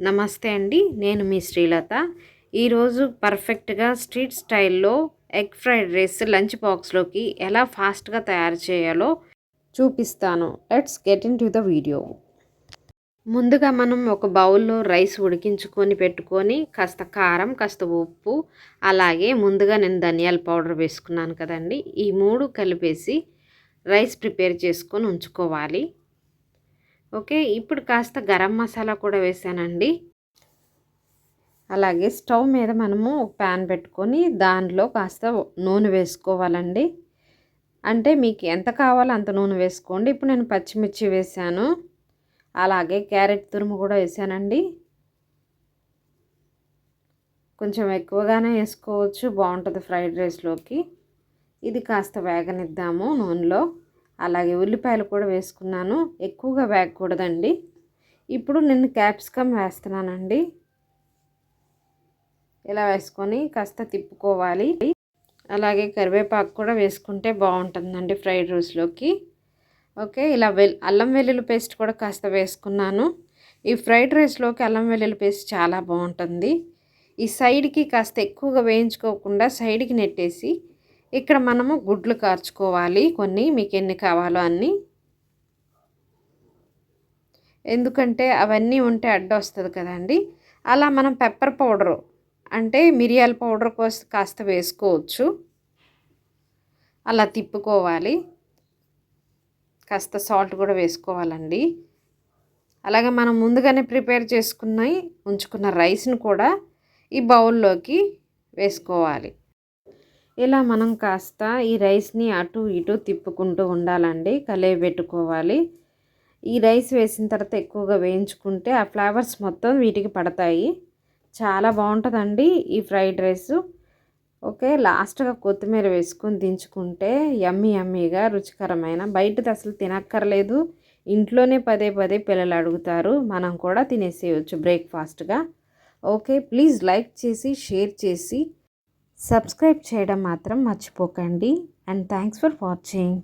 నమస్తే అండి నేను మీ శ్రీలత. ఈరోజు పర్ఫెక్ట్గా స్ట్రీట్ స్టైల్లో ఎగ్ ఫ్రైడ్ రైస్ లంచ్ బాక్స్లోకి ఎలా ఫాస్ట్గా తయారు చేయాలో చూపిస్తాను. Let's get into the video ముందుగా మనం ఒక బౌల్లో రైస్ ఉడికించుకొని పెట్టుకొని కాస్త కారం కాస్త ఉప్పు అలాగే ముందుగా నేను ధనియాల పౌడర్ వేసుకున్నాను కదండి. ఈ మూడు కలిపేసి రైస్ ప్రిపేర్ చేసుకొని ఉంచుకోవాలి. ఓకే ఇప్పుడు కాస్త గరం మసాలా కూడా వేసానండి. అలాగే స్టవ్ మీద మనము ఒక ప్యాన్ పెట్టుకొని దానిలో కాస్త నూనె వేసుకోవాలండి. అంటే మీకు ఎంత కావాలో అంత నూనె వేసుకోండి. ఇప్పుడు నేను పచ్చిమిర్చి వేసాను. అలాగే క్యారెట్ తురుము కూడా వేసానండి. కొంచెం ఎక్కువగానే వేసుకోవచ్చు. బాగుంటుంది ఫ్రైడ్ రైస్లోకి. ఇది కాస్త వేగనిద్దాము నూనెలో. అలాగే ఉల్లిపాయలు కూడా వేసుకున్నాను. ఎక్కువగా వేగకూడదండి ఇప్పుడు నేను క్యాప్సికమ్ వేస్తున్నానండి. ఇలా వేసుకొని కాస్త తిప్పుకోవాలి. అలాగే కరివేపాకు కూడా వేసుకుంటే బాగుంటుందండి ఫ్రైడ్ రైస్లోకి. ఓకే ఇలా వెల్ అల్లం వెల్లుల్లి పేస్ట్ కూడా కాస్త వేసుకున్నాను. ఈ ఫ్రైడ్ రైస్లోకి అల్లం వెల్లుల్లి పేస్ట్ చాలా బాగుంటుంది. ఈ సైడ్కి కాస్త ఎక్కువగా వేయించుకోకుండా సైడ్కి నెట్టేసి ఇక్కడ మనము గుడ్లు కార్చుకోవాలి. కొన్ని మీకు ఎన్ని కావాలో అన్నీ. ఎందుకంటే అవన్నీ ఉంటే అడ్డ వస్తుంది కదండి. అలా మనం పెప్పర్ పౌడరు అంటే మిరియాల పౌడర్ కోసి కాస్త వేసుకోవచ్చు. అలా తిప్పుకోవాలి. కాస్త సాల్ట్ కూడా వేసుకోవాలండి. అలాగే మనం ముందుగానే ప్రిపేర్ చేసుకున్న ఉంచుకున్న రైస్ని కూడా ఈ బౌల్లోకి వేసుకోవాలి. ఇలా మనం కాస్త ఈ రైస్ని అటు ఇటు తిప్పుకుంటూ ఉండాలండి. కలిపి పెట్టుకోవాలి. ఈ రైస్ వేసిన తర్వాత ఎక్కువగా వేయించుకుంటే ఆ ఫ్లేవర్స్ మొత్తం వీటికి పడతాయి. చాలా బాగుంటుందండి ఈ ఫ్రైడ్ రైస్. ఓకే లాస్ట్గా కొత్తిమీర వేసుకొని దించుకుంటే యమ్మీ యమ్మీగా రుచికరమైన. బయటది అసలు తినక్కర్లేదు. ఇంట్లోనే పదే పదే పిల్లలు అడుగుతారు. మనం కూడా తినేసేయచ్చు బ్రేక్ఫాస్ట్గా. ఓకే ప్లీజ్ లైక్ చేసి షేర్ చేసి సబ్స్క్రైబ్ చేయడం మాత్రం మర్చిపోకండి. And thanks for watching.